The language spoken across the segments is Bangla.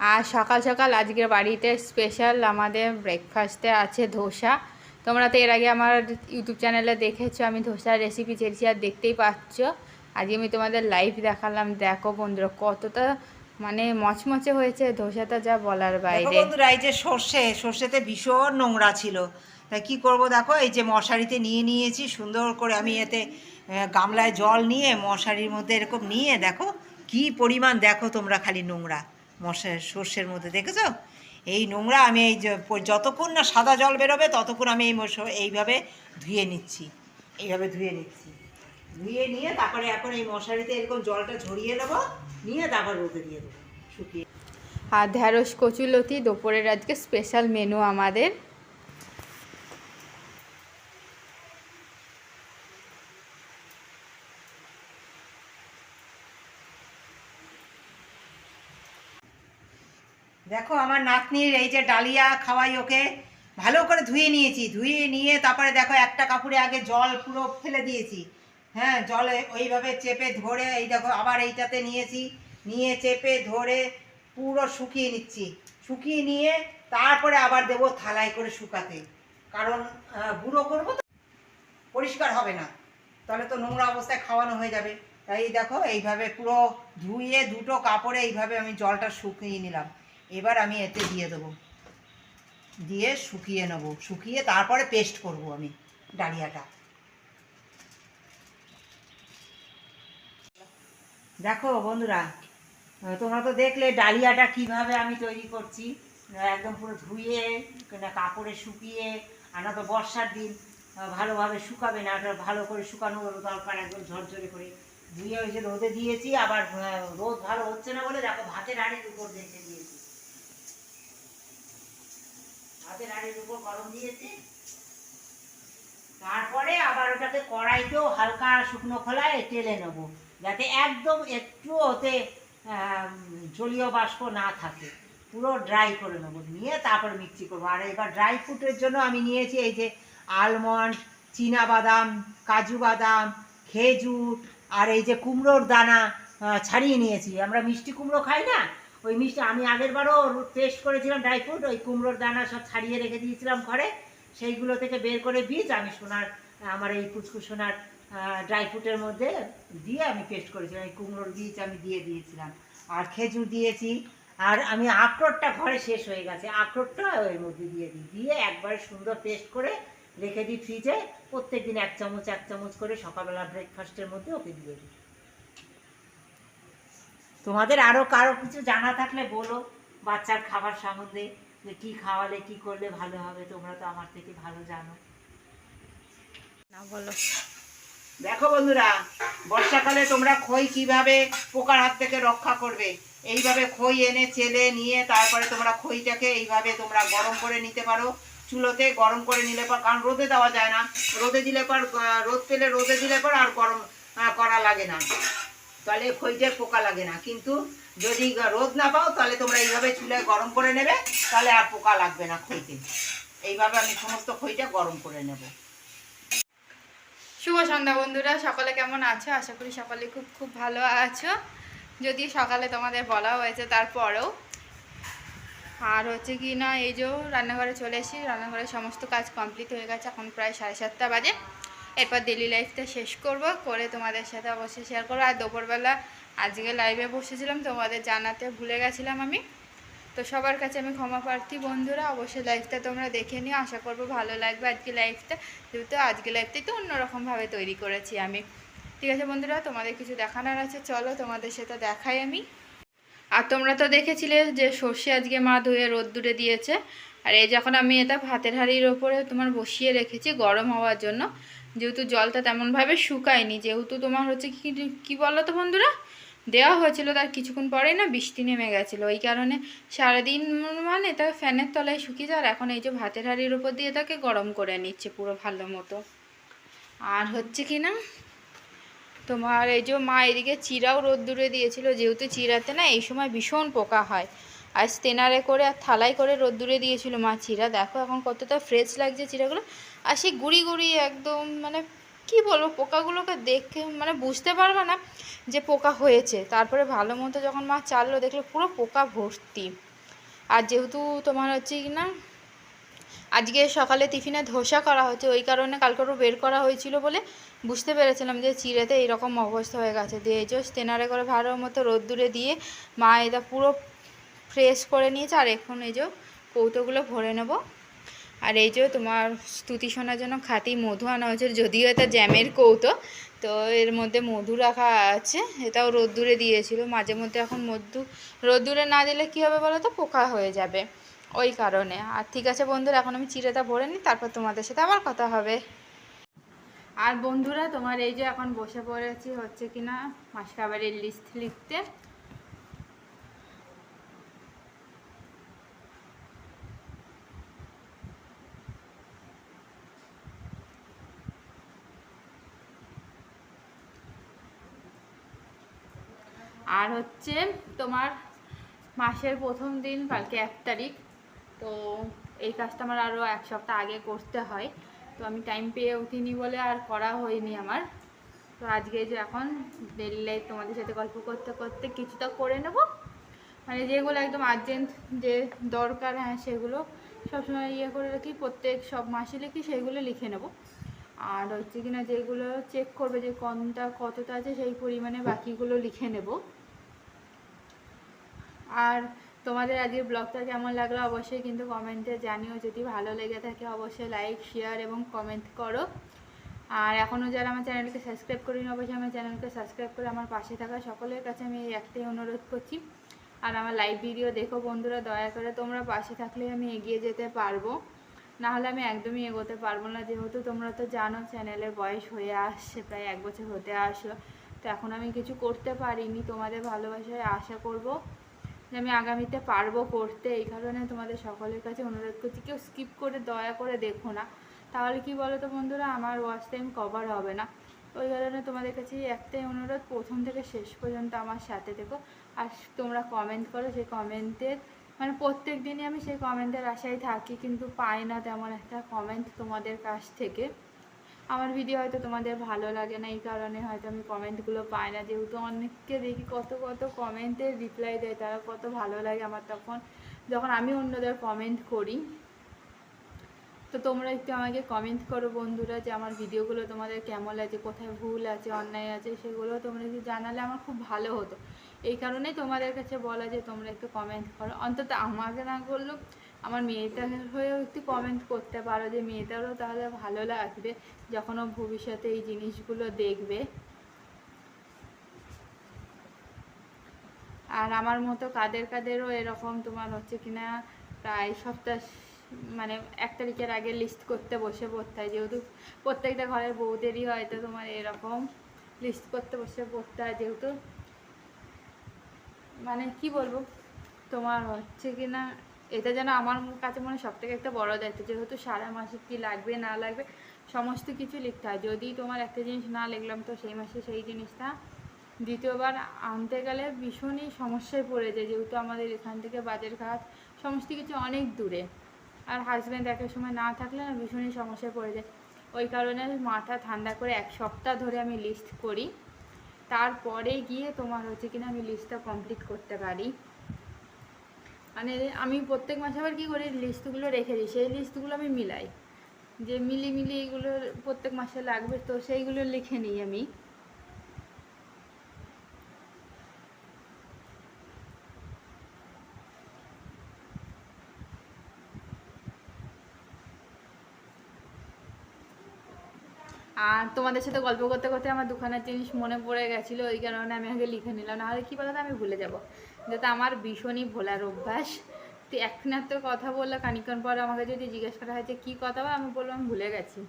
আর সকাল সকাল আজকের বাড়িতে স্পেশাল আমাদের ব্রেকফাস্টে আছে ধোসা। তোমরা তো এর আগে আমার ইউটিউব চ্যানেলে দেখেছ আমি ধোসার রেসিপি ছেড়েছি আর দেখতেই পাচ্ছ। আজকে আমি তোমাদের লাইভ দেখালাম। দেখো বন্ধুরা কতটা মানে মচমচে হয়েছে ধোসাটা যা বলার বাইরে। বন্ধুরা এই যে সর্ষে সর্ষেতে ভীষণ নোংরা ছিল। তাই কি করব দেখো এই যে মশারিতে নিয়ে নিয়েছি সুন্দর করে আমি এতে গামলায় জল নিয়ে মশারির মধ্যে এরকম নিয়ে দেখো কি পরিমাণ দেখো তোমরা খালি নোংরা। মশার সর্ষের মধ্যে, দেখেছ? এই নোংরা আমি এই যতক্ষণ না সাদা জল বেরোবে, ততক্ষণ আমি এই মশ- এইভাবে ধুয়ে নিচ্ছি। এইভাবে ধুয়ে নিচ্ছি। ধুয়ে নিয়ে তারপরে এখন এই মশারিতে এরকম জলটা ঝরিয়ে নেব, নিয়ে তারপর রোদে দিয়ে দেবো, শুকিয়ে। আর ঢ্যাঁড়স কচুলতি দুপুরের আজকে স্পেশাল মেনু আমাদের। দেখো আমার নাতনির এই যে ডালিয়া খাওয়াই ওকে, ভালো করে ধুয়ে নিয়েছি, ধুয়ে নিয়ে তারপরে দেখো একটা কাপড়ে আগে জল পুরো ফেলে দিয়েছি। হ্যাঁ জলে ওইভাবে চেপে ধরে এই দেখো আবার এইটাতে নিয়েছি, নিয়ে চেপে ধরে পুরো শুকিয়ে নিচ্ছি। শুকিয়ে নিয়ে তারপরে আবার দেবো থালায় করে শুকাতে। কারণ গুঁড়ো করব তো, পরিষ্কার হবে না। তাহলে তো নোংরা অবস্থায় খাওয়ানো হয়ে যাবে। তাই দেখো এইভাবে পুরো ধুয়ে দুটো কাপড়ে এইভাবে আমি জলটা শুকিয়ে নিলাম। এবার আমি এতে দিয়ে দেবো। দিয়ে শুকিয়ে নেব। শুকিয়ে তারপরে পেস্ট করব আমি ডালিয়াটা। দেখো বন্ধুরা, তোমরা তো দেখলে ডালিয়াটা কীভাবে আমি তৈরি করছি। একদম পুরো ধুয়ে কাপড়ে শুকিয়ে আনা তো বর্ষার দিন ভালোভাবে শুকাবে না ওটা ভালো করে শুকানো দরকার একদম ঝরঝরে করে ধুয়ে ওই যে রোদে দিয়েছি, আবার রোদ ভালো হচ্ছে না বলে দেখো ভাতের হাঁড়ির উপর দেখে দিয়েছি। ভাতের হাঁড়ির উপর গরম দিয়েছি। তারপরে আবার ওটাকে কড়াইতেও হালকা শুকনো খোলায় তেলে নেব, যাতে একদম একটু ওতে জলীয় বাষ্প না থাকে। পুরো ড্রাই করে নেব, নিয়ে তারপর মিক্সি করব। আর এবার ড্রাই ফ্রুটের জন্য আমি নিয়েছি এই যে আলমন্ড বাদাম কাজু বাদাম, খেজুর, আর এই যে কুমড়োর দানা ছাড়িয়ে নিয়েছি। আমরা মিষ্টি কুমড়ো খাই না? ওই মিষ্টি, আমি আগের বারও পেস্ট করেছিলাম ড্রাই ফ্রুট ওই কুমড়োর দানা সব ছাড়িয়ে রেখে দিয়েছিলাম ঘরে। সেইগুলো থেকে বের করে বীজ আমি সোনার, আমার এই পুচকু সোনার ড্রাই ফ্রুটের মধ্যে দিয়ে আমি পেস্ট করেছিলাম। এই কুমড়োর বীজ আমি দিয়ে দিয়েছিলাম। আর খেজুর দিয়েছি। আর আমি আখরোটটা ঘরে শেষ হয়ে গেছে। আখরোটটা ওর মধ্যে দিয়ে দিই। দিয়ে একবারে সুন্দর পেস্ট করে রেখে দিই ফ্রিজে প্রত্যেক দিন এক চামচ এক চামচ করে সকালবেলা ব্রেকফাস্টের মধ্যে ওকে দিয়ে দিই। তোমাদের আরও কারও কিছু জানা থাকলে বলো বাচ্চার খাবার সম্বন্ধে যে কী খাওয়ালে কি করলে ভালো হবে তোমরা তো আমার থেকে ভালো জানো। না বলো। দেখো বন্ধুরা বর্ষাকালে তোমরা খই কীভাবে পোকার হাত থেকে রক্ষা করবে? এইভাবে খই এনে চেলে নিয়ে তারপরে তোমরা খইটাকে এইভাবে তোমরা গরম করে নিতে পারো। চুলোতে গরম করে নিলে পর কারণ রোদে দেওয়া যায় না। রোদে দিলে পর রোদ পেলে রোদে দিলে পর আর গরম করা লাগে না। তাহলে খইটার পোকা লাগে না। কিন্তু যদি রোদ না পাও, তাহলে তোমরা এইভাবে চুলায় গরম করে নেবে, তাহলে আর পোকা লাগবে না খইতে। এইভাবে আমি সমস্ত খৈটা গরম করে নেব। শুভ সন্ধ্যা বন্ধুরা, সকালে কেমন আছো? আশা করি সকালে খুব খুব ভালো আছো। যদি সকালে তোমাদের বলা হয়েছে তারপরেও। আর হচ্ছে কি না, এই যে রান্নাঘরে চলে এসেছি। রান্নাঘরের সমস্ত কাজ কমপ্লিট হয়ে গেছে, এখন প্রায় সাড়ে সাতটা বাজে। এরপর ডেলি লাইফটা শেষ করব, করে তোমাদের সাথে অবশ্যই শেয়ার করব। আর দুপুরবেলা আজকে লাইভে বসেছিলাম, তোমাদের জানাতে ভুলে গেছিলাম আমি। তো সবার কাছে আমি ক্ষমা প্রার্থী, বন্ধুরা, অবশ্যই লাইফটা তোমরা দেখে নিও। আশা করব ভালো লাগবে আজকে লাইফটা যেহেতু আজকে লাইফটাই তো অন্যরকমভাবে তৈরি করেছি আমি। ঠিক আছে বন্ধুরা, তোমাদের কিছু দেখানোর আছে, চলো তোমাদের সেটা দেখাই আমি। আর তোমরা তো দেখেছিলে যে সর্ষে আজকে মা ধুয়ে রোদ্দুরে দিয়েছে। আর এই যখন আমি এটা ভাতের হাঁড়ির ওপরে তোমার বসিয়ে রেখেছি গরম হওয়ার জন্য যেহেতু জলটা তেমনভাবে শুকায়নি, যেহেতু তোমার হচ্ছে কি কি বলো তো বন্ধুরা? দেওয়া হয়েছিল তার কিছুক্ষণ পরেই না বৃষ্টি নেমে গেছিল। ওই কারণে সারাদিন মানে এটা ফ্যানের তলায় শুকিয়ে যায় আর এখন এই যে ভাতের হাঁড়ির উপর দিয়ে তাকে গরম করে নিচ্ছে পুরো ভালো মতো। আর হচ্ছে কি না, তোমার এই যে মা এদিকে চিরাও রোদ্দুরে দিয়েছিল, যেহেতু চিরাতে না এই সময় ভীষণ পোকা হয়। আর স্টেনারে করে আর থালায় করে রোদ্দুরে দিয়েছিল মা চিরা। দেখো এখন কতটা ফ্রেশ লাগছে চিরাগুলো। আর সেই গুড়ি গুড়ি একদম মানে কি বলব, পোকাগুলোকে দেখে মানে বুঝতে পারবে না যে পোকা হয়েছে। তারপরে ভালো মতো যখন মা চাললো, দেখল পুরো পোকা ভর্তি। আর যেহেতু তোমার হচ্ছে কি না, আজকে সকালে টিফিনে ধোসা করা হচ্ছে, ওই কারণে কালকেরও বের করা হয়েছিল বলে বুঝতে পেরেছিলাম যে চিড়েতে এইরকম অবস্থা হয়ে গেছে। দিয়ে এই স্টেনারে করে ভালো মতো রোদ্দুরে দিয়ে মা এটা পুরো ফ্রেশ করে নিয়েছে, আর এখন এই যে কৌটোগুলো ভরে নেব। আর এই যে তোমার স্তুতি শোনার জন্য খাঁটি মধু আনা হয়েছে, যদিও এটা জ্যামের কৌটো, তো এর মধ্যে মধু রাখা আছে, এটাও রোদ্দুরে দিয়েছিল। মাঝে মধ্যে এখন মধু, রোদ্দুরে না দিলে কী হবে বলো তো? পোকা হয়ে যাবে, ওই কারণে। আর ঠিক আছে বন্ধুরা, এখন আমি চিড়েটা ভরে নিই, তারপর তোমাদের সাথে আবার কথা হবে। আর বন্ধুরা, তোমার এই যে এখন বসে পড়েছি হচ্ছে কি না মাস খাবারের লিস্ট লিখতে। আর হচ্ছে তোমার মাসের প্রথম দিন, কালকে এক তারিখ। তো এই কাজটা আমার আরও এক সপ্তাহ আগে করতে হয়। তো আমি টাইম পেয়ে উঠিনি বলে আর করা হয়নি আমার। তো আজকে যে এখন ডেলি তোমাদের সাথে গল্প করতে করতে কিছুটা করে নেব। মানে যেগুলো একদম আর্জেন্ট যে দরকার হ্যাঁ সেগুলো সবসময় ইয়ে করে রাখি। প্রত্যেক সব মাসে লিখি, সেগুলো লিখে নেব। আর হচ্ছে কিনা যেগুলো চেক করবে যে কোনটা, কতটা আছে, সেই পরিমাণে বাকিগুলো লিখে নেব। আর তোমাদের আজকের ব্লগটা কেমন লাগল অবশ্যই কিন্তু কমেন্টে জানিও। যদি ভালো লেগে থাকে অবশ্যই লাইক শেয়ার এবং কমেন্ট করো। আর এখনও যারা আমার চ্যানেলকে সাবস্ক্রাইব করিনি, অবশ্যই আমার চ্যানেলকে সাবস্ক্রাইব করে আমার পাশে থাকা সকলের কাছে আমি এই একটাই অনুরোধ করছি। আর আমার লাইভ ভিডিও দেখো বন্ধুরা, দয়া করে তোমরা পাশে থাকলে আমি এগিয়ে যেতে পারব। না হলে আমি একদমই এগোতে পারব না, যেহেতু তোমরা তো জানো চ্যানেলের বয়স হয়ে আসছে, প্রায় এক বছর হতে আসলো। তো এখন আমি কিছু করতে পারিনি, তোমাদের ভালোবাসায় আশা করব। আমি আগামীতে পারব করতে, এই কারণে তোমাদের সকলের কাছে অনুরোধ করছি, কেউ স্কিপ করে, দয়া করে দেখো না। তাহলে কি বলো তো বন্ধুরা, আমার ওয়াচ টাইম কভার হবে না। ওই কারণে তোমাদের কাছে একটাই অনুরোধ, প্রথম থেকে শেষ পর্যন্ত আমার সাথে থেকো। আর তোমরা কমেন্ট করো, সেই কমেন্টের মানে প্রত্যেক দিনই আমি সেই কমেন্টের আশায় থাকি, কিন্তু পাই না তেমন একটা কমেন্ট তোমাদের কাছ থেকে। আমার ভিডিও হয়তো তোমাদের ভালো লাগে না, এই কারণে হয়তো আমি কমেন্টগুলো পাই না। যেহেতু অনেককে দেখি, কত কত কমেন্টের রিপ্লাই দেয়, তারা কত ভালো লাগে আমার তখন। যখন আমি অন্যদের কমেন্ট করি, তো তোমরা একটু আমাকে কমেন্ট করো বন্ধুরা যে আমার ভিডিওগুলো তোমাদের কেমন লাগছে, কোথায় ভুল আছে, অন্যায় আছে, সেগুলো তোমরা একটু জানালে আমার খুব ভালো হতো। এই কারণেই তোমাদের কাছে বলা যে তোমরা একটু কমেন্ট করো। অন্তত আমাকে না করলেও আমার মেয়েটার হয়েও একটু কমেন্ট করতে পারো যে মেয়েটারও তাহলে ভালো লাগবে যখন ও ভবিষ্যতে এই জিনিসগুলো দেখবে। আর আমার মতো কাদের কাদেরও এরকম তোমার হচ্ছে কিনা প্রায় সপ্তাহ মানে এক তারিখের আগে লিস্ট করতে বসে পড়তে হয়। যেহেতু প্রত্যেকটা ঘরের বউদেরই হয়তো তোমার এরকম লিস্ট করতে বসে পড়তে হয় যেহেতু মানে কি বলব? তোমার হচ্ছে কি না এটা যেন আমার কাছে মনে সব থেকে একটা বড় দায়িত্ব, যেহেতু সারা মাসে কি লাগবে, না লাগবে, সমস্ত কিছু লিখতে হয়। যদি তোমার একটা জিনিস না লিখলাম, তো সেই মাসে সেই জিনিসটা দ্বিতীয়বার আনতে গেলে ভীষণই সমস্যায় পড়ে যায়, যেহেতু আমাদের এখান থেকে বাজার ঘাট সমস্ত কিছু অনেক দূরে। আর হাজব্যান্ড একের সময় না থাকলে না ভীষণই সমস্যায় পড়ে যায়। ওই কারণে মাথা ঠান্ডা করে এক সপ্তাহ ধরে আমি লিস্ট করি। তারপরে গিয়ে তোমার হচ্ছে কিনা আমি লিস্টটা কমপ্লিট করতে পারি। মানে আমি প্রত্যেক মাসে আবার কী করি, লিস্টগুলো রেখে দিই। সেই লিস্টগুলো আমি মিলাই। যে মিলি মিলি এগুলো প্রত্যেক মাসে লাগবে, তো সেইগুলো লিখে নিই আমি। আর তোমাদের সাথে গল্প করতে করতে আমার দোকানের জিনিস মনে পড়ে গেছিল, ওই কারণে আমি আগে লিখে নিলাম, নাহলে কী বলতো আমি ভুলে যাব। যাতে আমার ভীষণই ভোলার অভ্যাস। তো একমাত্র কথা বলল খানিক্ষণ পরে আমাকে যদি জিজ্ঞেস করা হয় যে কী কথা বল, আমি বলব আমি ভুলে গেছি।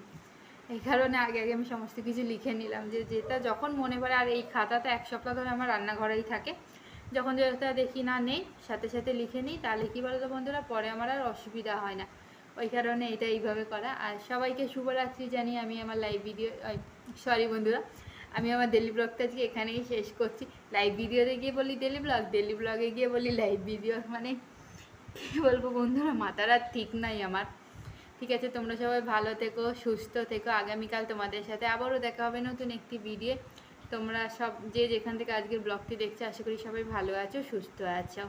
এই কারণে আগে আগে আমি সমস্ত কিছু লিখে নিলাম যে যেটা যখন মনে পড়ে, আর এই খাতাটা এক সপ্তাহ ধরে আমার রান্নাঘরেই থাকে। যখন যেটা দেখি না নেই, সাথে সাথে লিখে নিই, তাহলে কী বলো তো বন্ধুরা, পরে আমার আর অসুবিধা হয় না। ওই কারণে এটা এইভাবে করা। আর সবাইকে শুভরাত্রি জানি আমি আমার লাইভ ভিডিও সরি বন্ধুরা, আমি আমার ডেলি ব্লগটা আজকে এখানেই শেষ করছি। লাইভ ভিডিওতে গিয়ে বলি ডেলি ব্লগ ডেলি ব্লগে গিয়ে বলি লাইভ ভিডিও মানে কী বলব বন্ধুরা, মাথার আর ঠিক নাই আমার। ঠিক আছে, তোমরা সবাই ভালো থেকো, সুস্থ থেকো। আগামীকাল তোমাদের সাথে আবারও দেখা হবে নতুন একটি ভিডিও তোমরা সব যে যেখান থেকে আজকের ব্লগটি দেখছ, আশা করি সবাই ভালো আছো, সুস্থ আছো।